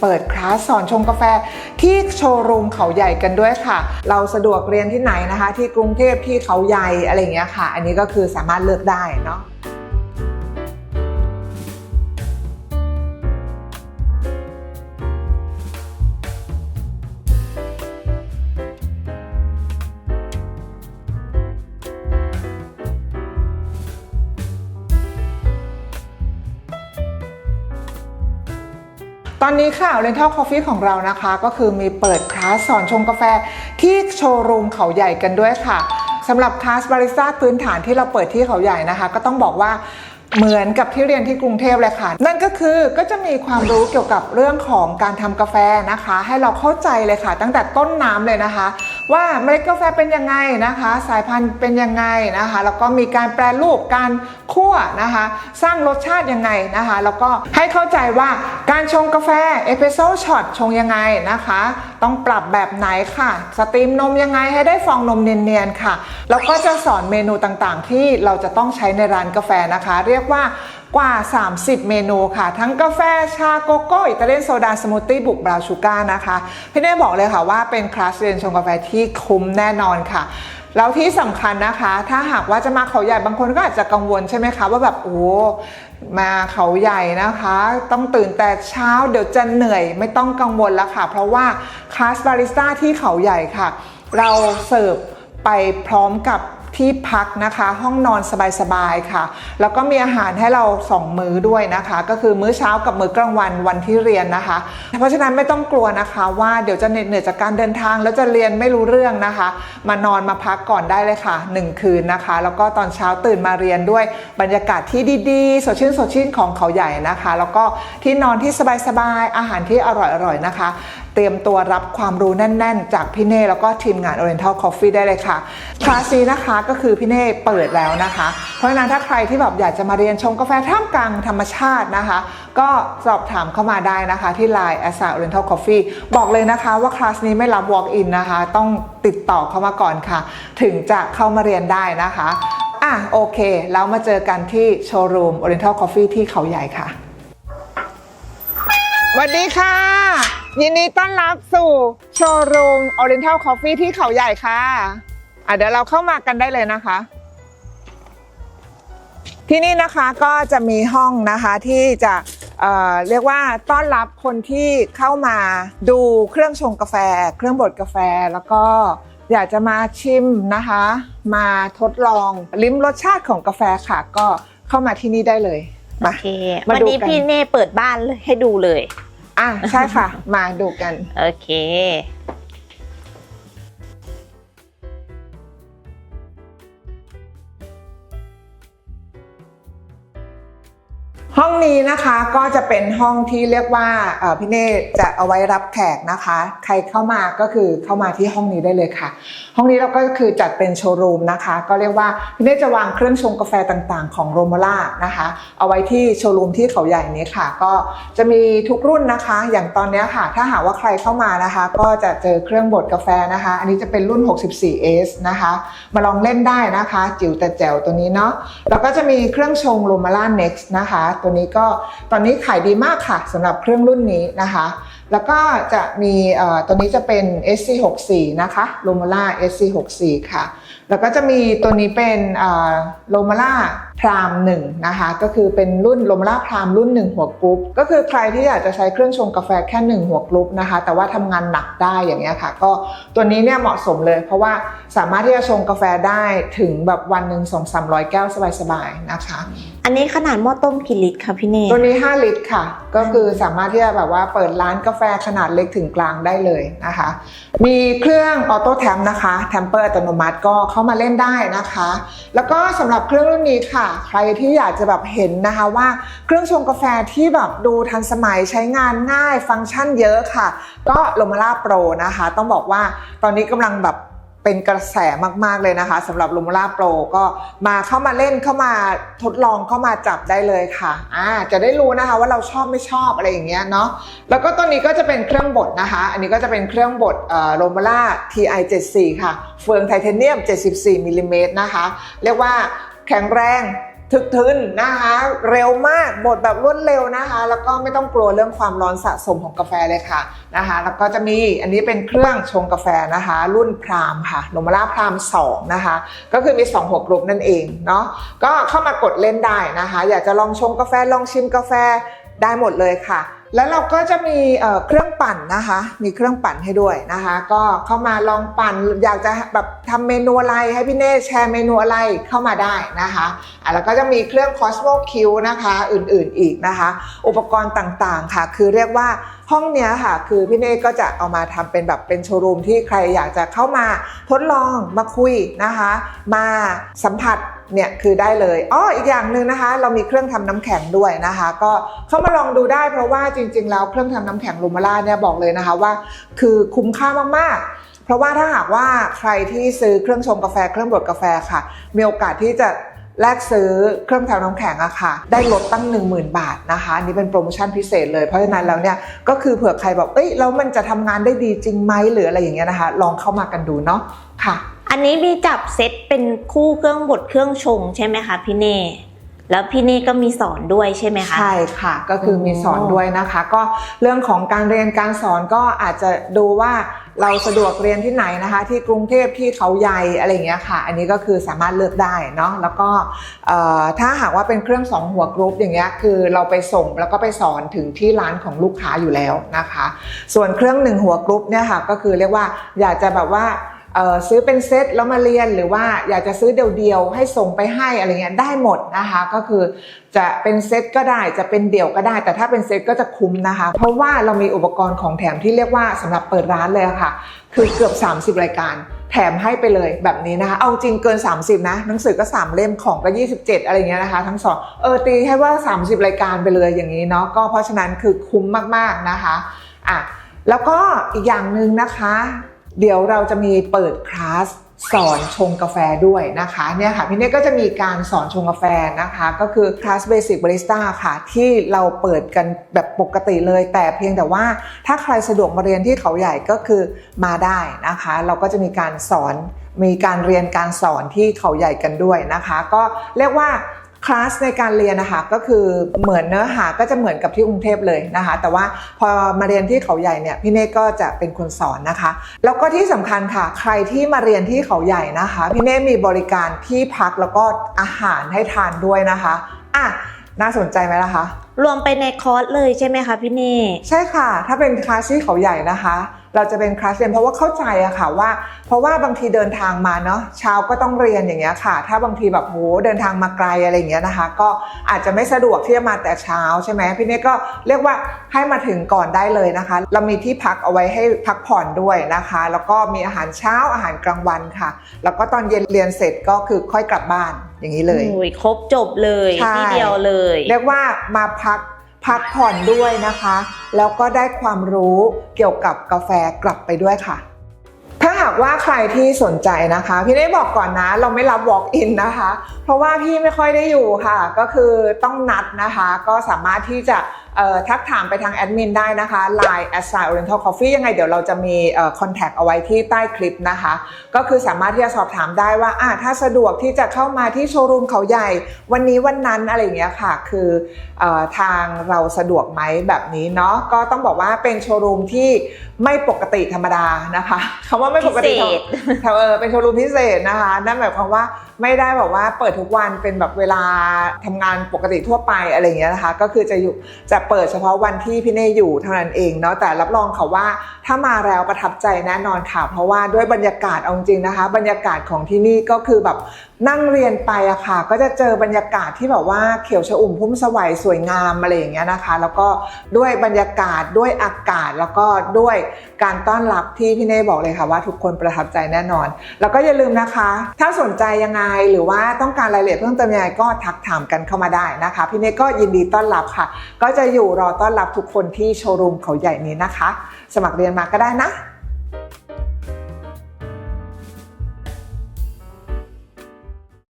เปิดคลาสสอนชงกาแฟที่โชว์รูมเขาใหญ่กันด้วยค่ะ เราสะดวกเรียนที่ไหนนะคะ ที่กรุงเทพที่เขาใหญ่อะไรเงี้ยค่ะ อันนี้ก็คือสามารถเลือกได้เนาะ อนนี้ค่ะ Oriental Coffee ของเรานะคะ ก็คือมีเปิดคลาสสอนชงกาแฟที่โชว์รูมเขาใหญ่กันด้วยค่ะสำหรับคลาสบาริสต้าพื้นฐานที่เราเปิดที่เขาใหญ่นะคะ ก็ต้องบอกว่าเหมือนกับที่เรียนที่กรุงเทพเลยค่ะ นั่นก็คือก็จะมีความรู้เกี่ยวกับเรื่องของการทำกาแฟนะคะ ให้เราเข้าใจเลยค่ะ ตั้งแต่ต้นน้ำเลยนะคะ ว่าเมล็ดกาแฟเป็นยังไงนะคะ สายพันธุ์เป็นยังไงนะคะ แล้วก็มีการแปรรูปการคั่วนะคะ สร้างรสชาติยังไงนะคะ แล้วก็ให้เข้าใจว่าการชงกาแฟเอสเปรสโซ่ช็อตชงยังไงนะคะ ต้องปรับแบบไหนค่ะ สตรีมนมยังไงให้ได้ฟองนมเนียนๆค่ะ แล้วก็จะสอนเมนูต่างๆ ที่เราจะต้องใช้ในร้านกาแฟนะคะ เรียกว่า กว่า 30 เมนูค่ะ ทั้งกาแฟชาโกโก้ อิตาเลียนโซดาสมูทตี้บุกบราวชูการ์นะคะ พี่เน่บอกเลยค่ะว่าเป็นคลาสเรียนชงกาแฟที่คุ้มแน่นอนค่ะแล้วที่สำคัญนะคะ ถ้าหากว่าจะมาเขาใหญ่บางคนก็อาจจะกังวลใช่ไหมคะ ว่าแบบโอ้มาเขาใหญ่นะคะ ต้องตื่นแต่เช้าเดี๋ยวจะเหนื่อยไม่ต้องกังวลแล้วค่ะ เพราะว่าคลาสบาริสต้าที่เขาใหญ่ค่ะ เราเสิร์ฟไปพร้อมกับ ที่พักนะคะ ห้องนอนสบายๆค่ะ แล้วก็มีอาหารให้เราสองมื้อด้วยนะคะ ก็คือมื้อเช้ากับมื้อกลางวันวันที่เรียนนะคะ เพราะฉะนั้นไม่ต้องกลัวนะคะว่าเดี๋ยวจะเหนื่อยจากการเดินทางแล้วจะเรียนไม่รู้เรื่องนะคะ มานอนมาพักก่อนได้เลยค่ะหนึ่งคืนนะคะ แล้วก็ตอนเช้าตื่นมาเรียนด้วยบรรยากาศที่ดีๆ สดชื่นสดชื่นของเขาใหญ่นะคะ แล้วก็ที่นอนที่สบายๆอาหารที่อร่อยๆนะคะ เตรียมตัวรับความรู้แน่น ๆ จากพี่เน่แล้วก็ทีมงาน Oriental Coffee ได้เลยค่ะคลาสนี้นะคะก็คือพี่เน่เปิดแล้วนะคะ เพราะฉะนั้นถ้าใครที่แบบอยากจะมาเรียนชงกาแฟท่ามกลางธรรมชาตินะคะ ก็สอบถามเข้ามาได้นะคะที่ Line a s a Oriental Coffee บอกเลยนะคะว่าคลาสนี้ไม่รับ walk in นะคะ ต้องติดต่อเข้ามาก่อนค่ะ ถึงจะเข้ามาเรียนได้นะคะอะโอเคแล้วมาเจอกันที่โชว์รูม Oriental Coffee ที่เขาใหญ่ค่ะสวัสดีค่ะ ยินดีต้อนรับสู่โชว์รูม Oriental Coffee ที่เขาใหญ่ค่ะอะ เดี๋ยวเราเข้ามากันได้เลยนะคะ ที่นี่นะคะก็จะมีห้องนะคะที่จะเอ่อเรียกว่าต้อนรับคนที่เข้ามาดูเครื่องชงกาแฟ เครื่องบดกาแฟแล้วก็อยากจะมาชิมนะคะ มาทดลองลิ้มรสชาติของกาแฟค่ะ ก็เข้ามาที่นี่ได้เลยมาโอเคมาวันดูนี้กันพี่เน่เปิดบ้านเลยให้ดูเลย อะใช่ค่ะ มาดูกัน โอเค ห้องนี้นะคะก็จะเป็นห้องที่เรียกว่าพี่เน่จะเอาไว้รับแขกนะคะ ใครเข้ามาก็คือเข้ามาที่ห้องนี้ได้เลยค่ะ ห้องนี้เราก็คือจัดเป็นโชว์รูมนะคะ ก็เรียกว่าพี่เน่จะวางเครื่องชงกาแฟต่างๆ ของโรมาล่านะคะ เอาไว้ที่โชว์รูมที่เขาใหญ่นี้ค่ะ ก็จะมีทุกรุ่นนะคะ อย่างตอนนี้ค่ะ ถ้าหากว่าใครเข้ามานะคะ ก็จะเจอเครื่องบดกาแฟนะคะ อันนี้จะเป็นรุ่น 64S นะคะ มาลองเล่นได้นะคะ จิ๋วแต่แจ๋วตัวนี้เนาะแล้วก็จะมีเครื่องชง r o m a l a Next นะคะตัวนี้ก็ตอนนี้ขายดีมากค่ะสำหรับเครื่องรุ่นนี้นะคะ แล้วก็จะมีเอ่อตัวนี้จะเป็น SC64 นะคะ r o m a l a SC64 ค่ะ แล้วก็จะมีตัวนี้เป็นโรมาล่าพรามหนึ่งนะคะก็คือเป็นรุ่นโรมาล่าพรามรุ่น1หัวกรุ๊ปก็คือใครที่อยากจะใช้เครื่องชงกาแฟแค่1หัวกรุ๊ปนะคะ แต่ว่าทำงานหนักได้อย่างเงี้ยค่ะ ก็ตัวนี้เนี่ยเหมาะสมเลย เพราะว่าสามารถที่จะชงกาแฟได้ถึงแบบวันหนึ่งสองสามร้อยแก้วสบายๆนะคะ อันนี้ขนาดหม้อต้มกี่ลิตรคะพี่เน่ตัวนี้ 5 ลิตรค่ะ ก็คือสามารถที่จะแบบว่าเปิดร้านกาแฟขนาดเล็กถึงกลางได้เลยนะคะ มีเครื่องออโต้แทมนะคะแทมเปอร์อัตโนมัติก็เข้ามาเล่นได้นะคะ แล้วก็สำหรับเครื่องรุ่นนี้ค่ะ ใครที่อยากจะแบบเห็นนะคะว่าเครื่องชงกาแฟที่แบบดูทันสมัยใช้งานง่ายฟังก์ชันเยอะค่ะ ก็โลมาล่าโปรนะคะ ต้องบอกว่าตอนนี้กำลังแบบ เป็นกระแสมาก ๆ เลยนะคะสำหรับลูม a ล่าโปรก็มาเข้ามาเล่นเข้ามาทดลองเข้ามาจับได้เลยค่ะอ่าจะได้รู้นะคะว่าเราชอบไม่ชอบอะไรอย่างเงี้ยเนาะแล้วก็ตัวนี้ก็จะเป็นเครื่องบดนะคะ อันนี้ก็จะเป็นเครื่องบดโรมาล่า TI 74ค่ะ เฟืองไทเทเนียม 74มิลลิเมตรนะคะ เรียกว่าแข็งแรง ถึกทึนนะคะ เร็วมากบดแบบรวดเร็วนะคะ แล้วก็ไม่ต้องกลัวเรื่องความร้อนสะสมของกาแฟเลยค่ะนะคะ แล้วก็จะมีอันนี้เป็นเครื่องชงกาแฟนะคะ รุ่นพรามค่ะโนมาร่าพราม2นะคะ ก็คือมี 2 หัวกลุ่มนั่นเองเนาะก็เข้ามากดเล่นได้นะคะ อยากจะลองชงกาแฟลองชิมกาแฟได้หมดเลยค่ะ แล้วเราก็จะมีเครื่องปั่นนะคะ มีเครื่องปั่นให้ด้วยนะคะ ก็เข้ามาลองปั่นอยากจะแบบทำเมนูอะไรให้พี่เน่แชร์เมนูอะไรเข้ามาได้นะคะะแล้วก็จะมีเครื่อง Cosmo Q นะคะ อื่นๆอีกนะคะ อุปกรณ์ต่างๆค่ะ คือเรียกว่าห้องเนี้ยค่ะ คือพี่เน่ก็จะเอามาทำเป็นแบบเป็นโชว์รูมที่ใครอยากจะเข้ามาทดลองมาคุยนะคะ มาสัมผัส เนี่ยคือได้เลยอ้ออีกอย่างหนึ่งนะคะ เรามีเครื่องทำน้ำแข็งด้วยนะคะ ก็เข้ามาลองดูได้เพราะว่าจริง ๆ แล้วเครื่องทำน้ำแข็งลูมาล่าเนี่ยบอกเลยนะคะว่า คือคุ้มค่ามากๆ เพราะว่าถ้าหากว่าใครที่ซื้อเครื่องชงกาแฟเครื่องบดกาแฟค่ะ มีโอกาสที่จะแลกซื้อเครื่องทำน้ำแข็งอะค่ะ ได้ลดตั้ง 10,000 บาทนะคะอันนี่เป็นโปรโมชั่นพิเศษเลยเพราะฉะนั้นแล้วเนี่ยก็คือเผื่อใครบอกเอ้ยแล้วมันจะทำงานได้ดีจริงไหมหรืออะไรอย่างเงี้ยนะคะ ลองเข้ามากันดูเนาะค่ะ อันนี้มีจับเซตเป็นคู่เครื่องบดเครื่องชงใช่ไหมคะพี่เน่แล้วพี่เน่ก็มีสอนด้วยใช่ไหมคะใช่ค่ะก็คือมีสอนด้วยนะคะ ก็เรื่องของการเรียนการสอนก็อาจจะดูว่าเราสะดวกเรียนที่ไหนนะคะ ที่กรุงเทพที่เขาใหญ่อะไรเงี้ยค่ะ อันนี้ก็คือสามารถเลือกได้เนาะแล้วก็ถ้าหากว่าเป็นเครื่องสองหัวกรุ๊ปอย่างเงี้ยคือเราไปส่งแล้วก็ไปสอนถึงที่ร้านของลูกค้าอยู่แล้วนะคะ ส่วนเครื่องหนึ่งหัวกรุ๊ปเนี่ยค่ะก็คือเรียกว่าอยากจะแบบว่า ซื้อเป็นเซตแล้วมาเรียนหรือว่าอยากจะซื้อเดี่ยวๆให้ส่งไปให้อะไรเงี้ยได้หมดนะคะ ก็คือจะเป็นเซตก็ได้จะเป็นเดี่ยวก็ได้ แต่ถ้าเป็นเซตก็จะคุ้มนะคะ เพราะว่าเรามีอุปกรณ์ของแถมที่เรียกว่าสำหรับเปิดร้านเลยะค่ะ คือเกือบ 30 รายการแถมให้ไปเลยแบบนี้นะคะ เอาจริงเกิน 30 นะ หนังสือก็ 3 เล่มของก็ 27 อะไรเงี้ยนะคะ ทั้งสองเออตีให้ว่า 30 รายการไปเลยอย่างนี้เนาะก็เพราะฉะนั้นคือคุ้มมากๆนะคะอะแล้วก็อีกอย่างหนึ่งนะคะ เดี๋ยวเราจะมีเปิดคลาสสอนชงกาแฟด้วยนะคะเนี่ยค่ะพี่เน่ก็จะมีการสอนชงกาแฟนะคะ ก็คือคลาสเบสิกบาริสต้าค่ะ ที่เราเปิดกันแบบปกติเลย แต่เพียงแต่ว่าถ้าใครสะดวกมาเรียนที่เขาใหญ่ก็คือมาได้นะคะ เราก็จะมีการสอนมีการเรียนการสอนที่เขาใหญ่กันด้วยนะคะ ก็เรียกว่า คลาสในการเรียนนะคะก็คือเหมือนเนื้อหาก็จะเหมือนกับที่กรุงเทพเลยนะคะ แต่ว่าพอมาเรียนที่เขาใหญ่เนี่ยพี่เน่ก็จะเป็นคนสอนนะคะ แล้วก็ที่สำคัญค่ะ ใครที่มาเรียนที่เขาใหญ่นะคะพี่เน่มีบริการที่พักแล้วก็อาหารให้ทานด้วยนะคะอะน่าสนใจไหมล่ะคะรวมไปในคอร์สเลยใช่ไหมคะพี่เน่ใช่ค่ะ ถ้าเป็นคลาสที่เขาใหญ่นะคะ เราจะเป็นคลาสเรียนเพราะว่าเข้าใจอะค่ะว่า เพราะว่าบางทีเดินทางมาเนาะเช้าก็ต้องเรียนอย่างเงี้ยค่ะ ถ้าบางทีแบบโหเดินทางมาไกลอะไรอย่างเงี้ยนะคะ ก็อาจจะไม่สะดวกที่จะมาแต่เช้าใช่ไหมพี่เน่ก็เรียกว่าให้มาถึงก่อนได้เลยนะคะ เรามีที่พักเอาไว้ให้พักผ่อนด้วยนะคะ แล้วก็มีอาหารเช้าอาหารกลางวันค่ะ แล้วก็ตอนเย็นเรียนเสร็จก็คือค่อยกลับบ้านอย่างนี้เลยโอ้ยครบจบเลยใช่ที่เดียวเลย เรียกว่ามาพัก พักผ่อนด้วยนะคะ แล้วก็ได้ความรู้เกี่ยวกับกาแฟกลับไปด้วยค่ะ ถ้าหากว่าใครที่สนใจนะคะ พี่ได้บอกก่อนนะ เราไม่รับ walk in นะคะ เพราะว่าพี่ไม่ค่อยได้อยู่ค่ะ ก็คือต้องนัดนะคะ ก็สามารถที่จะ ทักถามไปทางแอดมินได้นะคะ Line a s s i Oriental Coffee ยังไงเดี๋ยวเราจะมีคอนแทคเอาไว้ที่ใต้คลิปนะคะ ก็คือสามารถที่จะสอบถามได้ว่าอะถ้าสะดวกที่จะเข้ามาที่โชว์รูมเขาใหญ่ วันนี้วันนั้นอะไรอย่างเงี้ยค่ะ คือเออทางเราสะดวกไหมแบบนี้เนาะก็ต้องบอกว่าเป็นโชว์รูมที่ไม่ปกติธรรมดานะคะคำว่าไม่ปกติพิเศษเออเป็นโชว์รูมพิเศษนะคะ นั่นหมายความว่าไม่ได้แบบว่าเปิดทุกวันเป็นแบบเวลาทำงานปกติทั่วไปอะไรอย่างเงี้ยนะคะ ก็คือจะอยู่จะเปิดเฉพาะวันที่พี่เน่อยู่เท่านั้นเองเนาะแต่รับรองค่ะว่าถ้ามาแล้วประทับใจแน่นอนค่ะ เพราะว่าด้วยบรรยากาศเอาจริงนะคะ บรรยากาศของที่นี่ก็คือแบบนั่งเรียนไปอะค่ะ ก็จะเจอบรรยากาศที่แบบว่าเขียวชอุ่มพุ่มสวัยสวยงามอะไรอย่างเงี้ยนะคะ แล้วก็ด้วยบรรยากาศด้วยอากาศแล้วก็ด้วยการต้อนรับที่พี่เน่บอกเลยค่ะว่าทุกคนประทับใจแน่นอน แล้วก็อย่าลืมนะคะ ถ้าสนใจยังไงหรือว่าต้องการรายละเอียดเพิ่มเติมยังไงก็ทักถามกันเข้ามาได้นะคะ พี่เน่ก็ยินดีต้อนรับค่ะ ก็จะอยู่รอต้อนรับทุกคนที่โชว์รูมเขาใหญ่นี้นะคะ สมัครเรียนมาก็ได้นะ